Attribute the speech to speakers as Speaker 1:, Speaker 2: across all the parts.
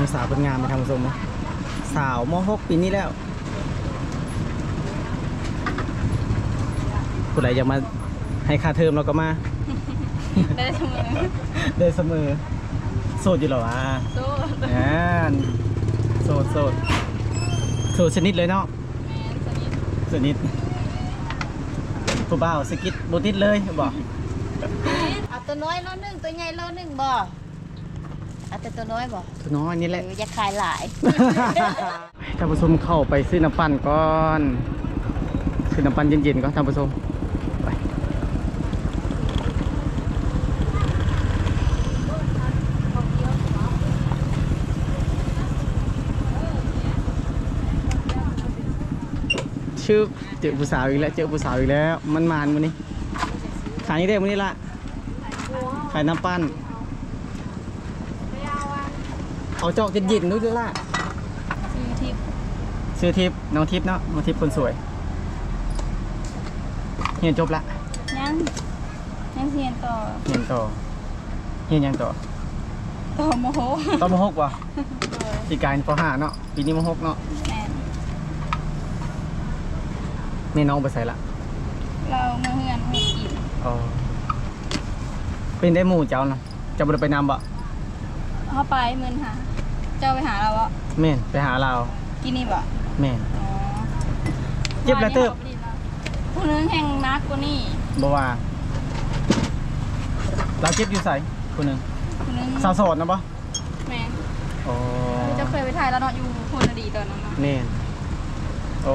Speaker 1: น้องสาวเป็นงานไปทำสมนะสาวมหกปีนี้แล้วผู้ใดอยากมาให้ค่าเทอมเราก็มา
Speaker 2: ได้เสมอ
Speaker 1: ได้เสมอ โสดอยู่เหรอวะ
Speaker 2: สู้
Speaker 1: อ่าโสดโสดโสดชนิดเลยเนาะ
Speaker 2: แม่นสนิท
Speaker 1: ชนิดผู้บ่าวสกิดบติดเลยบอก
Speaker 3: เอาตัวน้อยโลหนึ่งตัวใหญ่โลหนึ่งบ่ เอาแต่ตัวน้อยบ่
Speaker 1: ตัวน้อยนี่แหละ
Speaker 3: เอออย่าขายหลาย
Speaker 1: ท่านผู้ชมเข้าไปซื้อน้ำปั่นก่อนซื้อน้ำปั่นเย็นๆก่อนท่านผู้ชมไปชื่อเจอผู้สาวอีกแล้วเจอผู้สาวอีกแล้วมันมานวันนี้ขายนี่ได้วันนี้ละขายน้ำปั่น เอาจอกเย็นๆด้วยด้วยล่ะ
Speaker 2: ซื้อทิพย์
Speaker 1: ชื่อทิพย์น้องทิพย์เนาะน้องทิพย์คนสวยเรียนจบละ
Speaker 2: ยังยังเรียนต่อ
Speaker 1: เรียนต่อเรียนยังต่อ
Speaker 2: ต่อโมโห
Speaker 1: ตอนมหกวะปีกายปห้าเนาะปีนี้มหกเนาะ
Speaker 2: แม่น
Speaker 1: แม่น้องไปใส่ละ
Speaker 2: เราเมื่อเฮือนหูกิน
Speaker 1: อ๋อเป็นได้หมู่เจ้าเนาะจะบ่ได้ไปนำบ่
Speaker 2: เข้าไปเมือนหา เจ้าไปหาเราอะ
Speaker 1: แม่นไปหาเรา
Speaker 2: กินนี่บ่
Speaker 1: แม่น
Speaker 2: อ๋อ
Speaker 1: เจ็บแล้วเติบ
Speaker 2: ผู้นึงแห่งนักกว่านี่
Speaker 1: บ่ว่าเราเจ็บอยู่ใส่คนหนึ่ง
Speaker 2: ผู้นึง
Speaker 1: สาวโสดนะบ่
Speaker 2: แม่น
Speaker 1: อ๋อ
Speaker 2: เจ้าเคยไปถ่ายแล้วเนาะอยู่โพนดีตอนนั้นเนาะ
Speaker 1: แม่นโอ้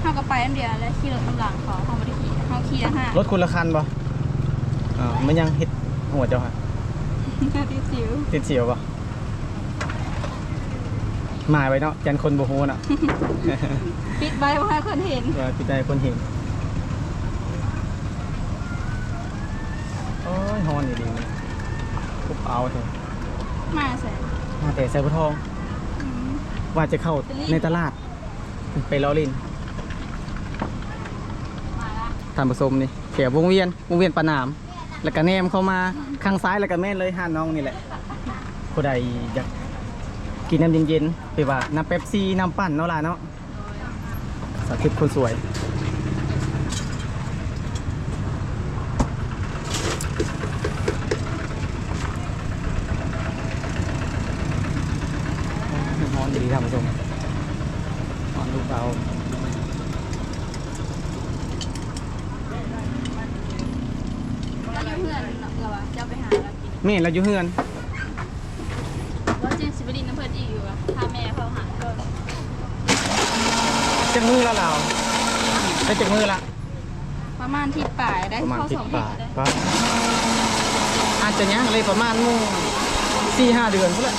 Speaker 2: เขาก็ไปอันเดียวแล้วขี่รถกำลังเขาเขาไม่ได้ขี่เขาขี่ละห้าร
Speaker 1: ถคุณละคันบ่อ่ามันยังเฮ็ดหัวเจ้าฮะ
Speaker 2: ที่สิว
Speaker 1: ติดเสียวปะ หมายไว้เนาะยันคนบูฮูน่ะ
Speaker 2: ปิดใบเพราะให้คนเห็น
Speaker 1: ว่าพี่ใจคนเห็น โอ้ยฮอนอยู่ดีทุบเอาเถอะ
Speaker 2: มาใส่
Speaker 1: มาแต่ใส่พุทอง
Speaker 2: อืม
Speaker 1: ว่าจะเข้า
Speaker 2: จะรีบ
Speaker 1: ในตลาด ไปล้อลิน
Speaker 2: มาละ
Speaker 1: ท่านผู้ชมนี่แถววงเวียน วงเวียนปะหนาม แล้วก็แนมเข้ามาข้างซ้ายแล้วก็แม่นเลยห้าน้องนี่แหละผู้ใดอยาก กินน้ำเย็นๆไปว่าน้ำเป๊ปซี่น้ำปั่นเนาะล่ะเนาะสาธิตคนสวยนอนดีท่านผู้ชมนอนดูเบา
Speaker 2: เราอยู่เพื่อนเราอะเจ้าไปหาเรากิน
Speaker 1: แม่เราอยู่เฮือน
Speaker 2: ว่าเจนสิบดินน้ำเพิ่นอีกอยู่อะพาแม่เขาหาก็
Speaker 1: จักมือแล้วเราได้จักมือละ
Speaker 2: ประมาณที่ป่ายได้
Speaker 1: ประมาณ
Speaker 2: เข้า
Speaker 1: สิบ
Speaker 2: สอง
Speaker 1: บาท
Speaker 2: ได้
Speaker 1: ก็อาจจะยังเลยประมาณมุ่งสี่ห้าเดือนก็แหละ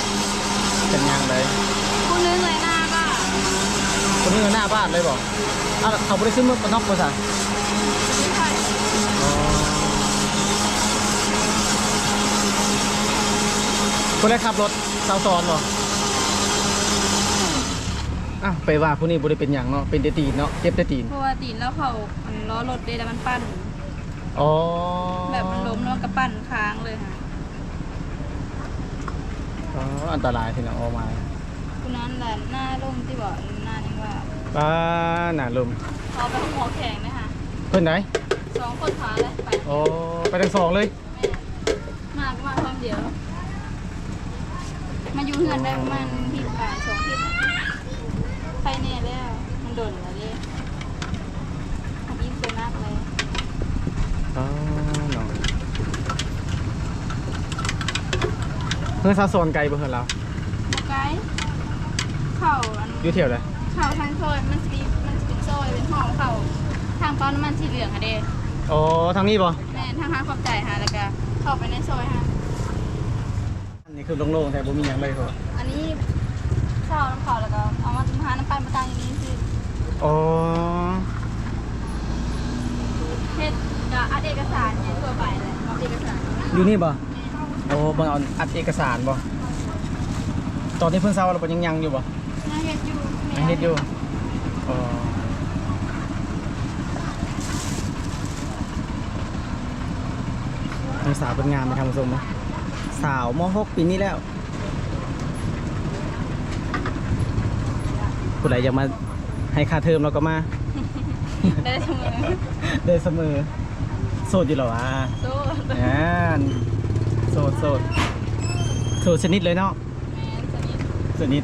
Speaker 1: เป็นยังเลย
Speaker 2: คุณนึกเลยหน้าก็
Speaker 1: คนนี้หน้าบ้านเลยบอกอ้าวเขาไม่ได้ซื้อมือปนอกภาษา
Speaker 2: ไม่ค่อย
Speaker 1: คนแรกขับรถสาวซอนบอก อ้าวไปว่าผู้นี้บริเป็นอย่างเนาะเป็นเดตีนเนาะเจ็บเดตีน
Speaker 2: เพราะว่าตีนแล้วเขามันล้อรถเลยแล้วมันปั้น
Speaker 1: อ๋อ
Speaker 2: แบบมันล้มแล้วก็ปั้นค้างเลยค่ะ
Speaker 1: อ๋ออันตรายทีนะออกมา
Speaker 2: คุณนั้นแหละหน้าล่มที่บอกหน้ายังว่า
Speaker 1: ป้าหนาลม
Speaker 2: เขาไปหัวแข็งนะคะ
Speaker 1: เพื่อนไหน
Speaker 2: สองคนขาเลยไป
Speaker 1: โอ้ไปทั้งสองเลย
Speaker 2: แม่มาก็มาพร้อมเดียว มาอยู่เฮือนได้ประมาณที่ป่ายสองที่ ไปแน่แล้ว มันโดนแล้วเลยทำอินเตอร์นักเลย
Speaker 1: อ๋อเนาะเพื่อนสาวโซนไกลบ่เพื่อนเรา
Speaker 2: มาไกด์เข่าอัน
Speaker 1: อยู่เที่ยวเลย
Speaker 2: เข่าทางซอยมันจะมีมันจะเป็นซอยเป็นห้องเข่าทางปั๊มน้ำมันสีเหลืองอะเด้
Speaker 1: อ๋อทางนี้บ่
Speaker 2: แม่ทางห้างขอบใจฮะแล้วก็เข้าไปในซอยฮะ
Speaker 1: อันนี้คือโล่งๆแต่บ่มีหยังเลยเขา
Speaker 2: อันนี้ เข้าน้ำเขาแล้วก็เอามาหาน้ำปั่นมาตั้งอย่างนี้คือ
Speaker 1: อ๋อ
Speaker 2: เฮ็ดกับอัดเอกสารเนี่ยทั่วไปเลยเอาเอกสาร
Speaker 1: อยู่นี่บ่โอ้เบิ่งเอาอัดเอกสารบ่ตอนนี้เพิ่นเซาเราบ่ยังยังอยู่บ่
Speaker 2: น่าเฮ็ดอยู่
Speaker 1: ยังเฮ็ดอยู่อ๋อน้องสาวเป็นงานไปทำสมนะสาวม .6 ปีนี้แล้ว ผู้ใดอยากมาให้ค่าเทอมเราก็มา
Speaker 2: ได้เสมอ
Speaker 1: ได้เสมอ โสดอยู่เหรอวะ
Speaker 2: สู้
Speaker 1: อ่าโสดโสดโสดชนิดเลยเนาะ
Speaker 2: แม่นสนิท
Speaker 1: ชนิด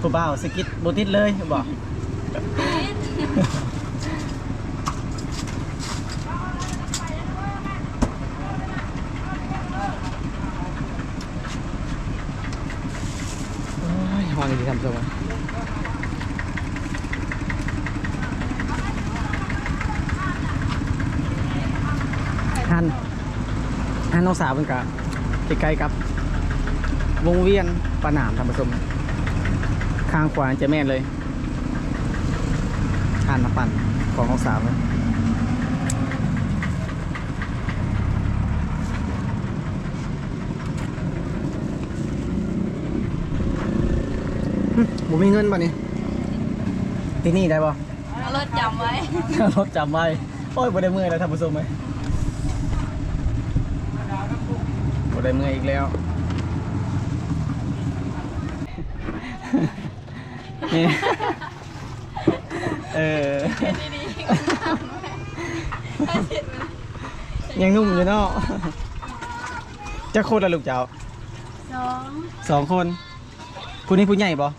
Speaker 1: ผู้บ่าวสกิดโบติดเลยบอกโอ้ยห้องนี้ทำสวยฮันฮั นน้องสาวเป็นกะใกล้ๆกับ วงเวียนปะหนามท่านผู้ชมข้างขวาจะแม่นเลยทานน้ำปั่นของน้องสาวเลยหึบ่มีเงินป่ะนี่ที่นี่ได้ป่ะ
Speaker 2: เอารถจำไว้
Speaker 1: รถจำไว้ โอ้ยบ่ได้เมื่อยแล้วท่านผู้ชมไหม บ่ได้เมื่อยอีกแล้ว นี่ เออ
Speaker 2: ดีๆให้เสร็จมัน
Speaker 1: ยังนุ่มอยู่เนาะจะโคตรละลูกเจ้า
Speaker 2: สอง
Speaker 1: สองคนผู้นี้ผู้ใหญ่ปะ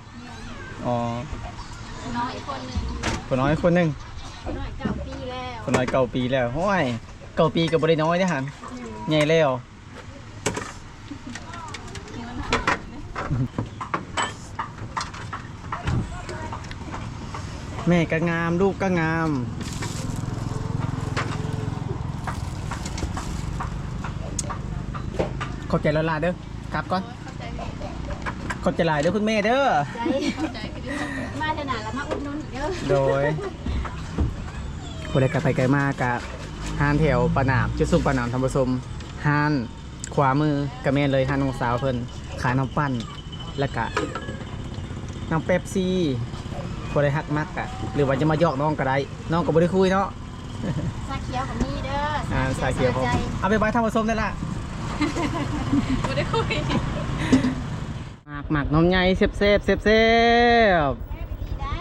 Speaker 1: อ๋อ
Speaker 2: น้องอีกคนหนึ่ง
Speaker 1: ผู้น้อยคนหนึ่ง
Speaker 2: น้อยเก้าปีแล้ว
Speaker 1: ผู้น้อยเก่าปีแล้วโอ้ยเก่าปีกับบริน้อยเด้อหันใหญ่แล้ว แม่ก็งาม ลูกก็งาม ขอบใจละลาเด้อกลับก่อน
Speaker 2: เข้าใจ
Speaker 1: ขอบใจหลายเด้อคุณแม่เด้อ
Speaker 2: ใจเข้าใจไปด้วยมาเถอะหนาแล้วมาอุดหนุนอีกเด้อ
Speaker 1: โดยผู้ใดกลับไปไกลมากกับห้านแถวปะหนามจุดซุ่มปะหนามทำผสมห้านขวามือกระเมนเลยห้านน้องสาวเพิ่นขายน้ำปั้น แล้วก็น้ำเป๊ปซี่ผู้ใดฮักมักอะหรือว่าจะมาหยอกน้องก็ได้น้องก็บ่ได้คุยเนาะ
Speaker 3: ซาเขียวของนี่เด้อ
Speaker 1: อ่าสายเขียวผมเอาไปไว้ทำผสมได้ละ
Speaker 2: ไม่ได้คุย
Speaker 1: หมากหมากน้ำใหญ่เซฟเซฟเซฟเซฟ
Speaker 3: ดีนะ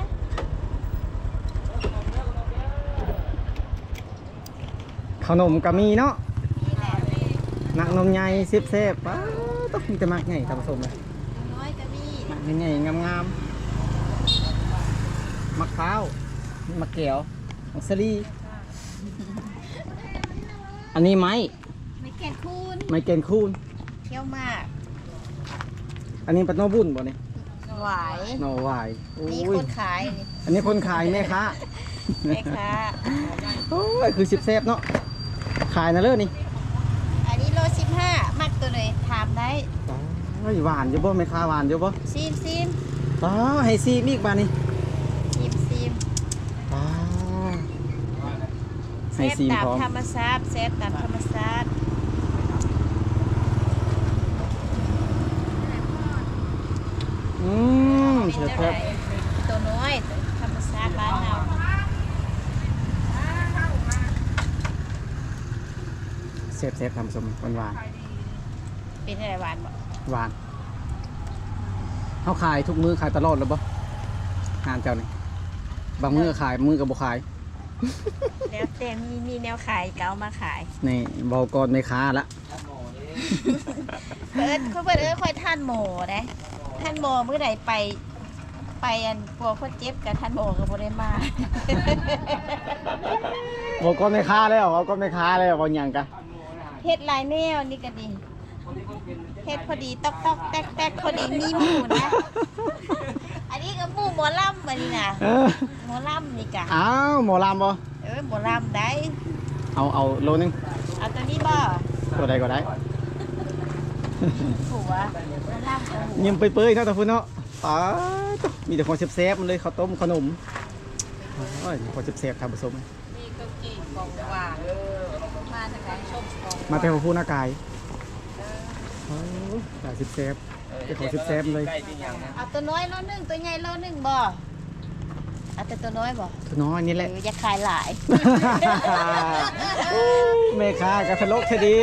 Speaker 1: ขนมก็มีเนาะ
Speaker 3: นี่แหละ
Speaker 1: หมักนมใหญ่เซฟเซฟป้าต้องมีแต่หมักใหญ่ทำผสมเลย
Speaker 3: น้อยก็ มี
Speaker 1: หมักใหญ่ๆงามๆมะพร้าวมะเกียวมักสลีอันนี้ไม้
Speaker 3: ไม่เก่งคูณ
Speaker 1: ไม้เกณฑ์คูน
Speaker 3: เคี้ยวมาก
Speaker 1: อันนี้ปัดโนบุญบ่เนี่ย
Speaker 3: หวาย
Speaker 1: โนวายโอ้
Speaker 3: นี่
Speaker 1: ย
Speaker 3: คนขายนี่
Speaker 1: อันนี้คนขายแม่ค้า
Speaker 3: แม่ค้า
Speaker 1: โอ้ยคือสิบเซฟเนาะขายนะเลิศนี่
Speaker 3: อันนี้โลสิบห้ามักตัวเลยถามได้
Speaker 1: โอ้ยหวานอยู่บ่แม่ค้าหวานอยู่บ่
Speaker 3: ซีมซีม
Speaker 1: อ๋อให้ซีมีอีกบานี่
Speaker 3: ซีมซีม
Speaker 1: อ๋อ
Speaker 3: เซ
Speaker 1: ให้
Speaker 3: ฟ
Speaker 1: ซีม
Speaker 3: ตาม
Speaker 1: พร้อม
Speaker 3: ธรรมชาติเซฟตามธรรมชาติ
Speaker 1: อืม
Speaker 3: เป็น
Speaker 1: เสีย
Speaker 3: เท่า
Speaker 1: ค
Speaker 3: ไห
Speaker 1: รับ
Speaker 3: ร่ตัวน้อยธรรมชาติบ้านเรา
Speaker 1: เซฟเซฟทำสมหวานหวาน
Speaker 3: เป็นอะไรหวานบ่
Speaker 1: หวานเขาขายทุกมือขายตลอดเลยบ่งานเจ้านี่บางมือขายมือกับบ่ขาย
Speaker 3: แล้วแต่มีมีแนวขายก็เอามาขาย
Speaker 1: นี่บอกก่อนไม่ค้าละ
Speaker 3: เอิ้นเขาเพิ่นเอิ้นค่อยท่านหมอนะท่านหมอเมื่อใดไป ไปอันกลัวคนเจ็บกับท่านหมอก็บ่ได้มา
Speaker 1: บอกก่อนไม่ค้าแล้วบอกก่อนไม่ค้าแล้วบอกหยังกะ
Speaker 3: เฮ็ดหลายแนวนี่ก็ดี เฮ็ดพอดีตอกตอกแตกแตกพอดีมีหมูนะ อันนี้ก็หมูหมอลำอันนี้นะ
Speaker 1: เออ
Speaker 3: หมอลำนี่กะ
Speaker 1: อ้าวหมอลำบ่
Speaker 3: เออหมอลำได้
Speaker 1: เอาเอาโลนึง
Speaker 3: เอาตัวนี้บ่
Speaker 1: ตัวใดก็ได้
Speaker 3: ผัวหมอลำกับหมู
Speaker 1: ยิ้มเปื่อยๆเนาะตะพุ่นเนาะอ๋อมีแต่ของเซฟๆมันเลยข้าวต้มขนมโอ้ยของเซฟๆทำผสม
Speaker 2: มีเกากีกองหวานมาจากการชมกอง
Speaker 1: มาแต่ของผู้หน้ากาย โอ้ายสิบแซบ ไปขอซิบแซมเลย
Speaker 3: อัตัวน้อยโลหนึงตัวใหญ่โลหนึงบ่เอาแต่ตัวน้อยบ่
Speaker 1: ตัวน้อยนี่แหละ
Speaker 3: เอย่าขายหลาย
Speaker 1: แม่ค้ากับทะลกเธอดี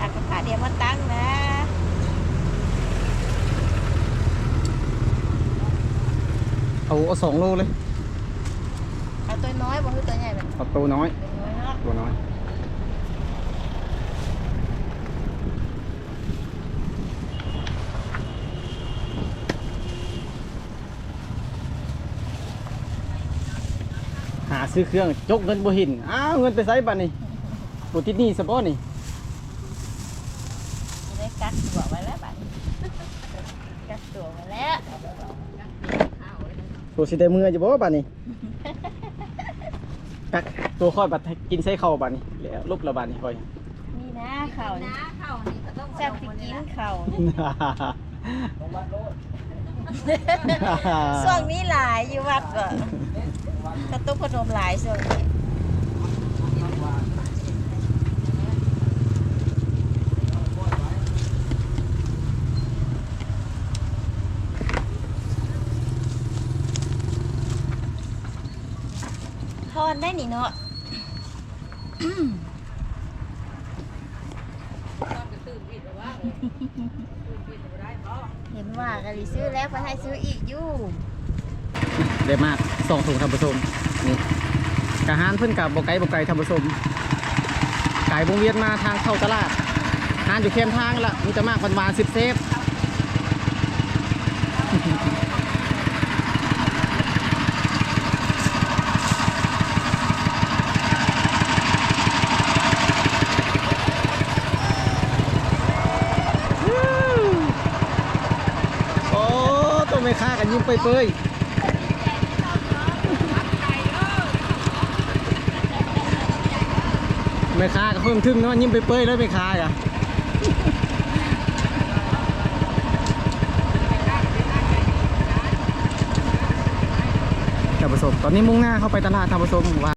Speaker 1: อากาศเดียวมาตั้งนะเอาสองโลเลย
Speaker 3: น้อยบ่คือตัวใหญ่แบบ
Speaker 1: เอาตัวน้อย
Speaker 3: ตัวน้อยเนาะ
Speaker 1: ตัวน้อย หาซื้อเครื่องจกเงินบ่หิน อ้าวเงินไปใส่บัตรนี่ปูติดหนี่สปอนี่
Speaker 3: จะได้กักตัวไว้แล้วบัดนี้กักตัวไว้แล้ว
Speaker 1: ตัวสิได้มือจะบอกว่าบัตรนี่ กักตัวค่อยบัตรให้กินใส่เข้าวบัตรนี่แล้วลุบละบัตรนี่ค่อย
Speaker 3: นี่นะเข่านี่
Speaker 2: น้าเข่านี่ก็ต้อง
Speaker 3: แซ่บสิกินเข่าช่วงนี้หลายอยู่วัดก็กระตุกขนมหลายช่วงนี้ อนได้นี่เนาะเห็นว่ากันดิซื้อแล้วก็ให้ซื้ออีกอยู่
Speaker 1: ได้มากสองถุงทำผสมนี่กะหานเพิ่นกับบกไก่บกไก่ทำผสมไก่วงเวียนมาทางเข้าตลาดหานอยู่เข้มทางละมีแต่มากพันวานสิบเซฟ โอ้ต้องไม่ ฆ่ากันยิ้มเปยไม่ฆ่าก็เพิ่มทึ่งนะว่ายิ้มเปยแล้วไม่ฆ่าอะท่านผู้ชมตอนนี้มุ่งหน้าเข้าไปตลาดท่านผู้ชมว่า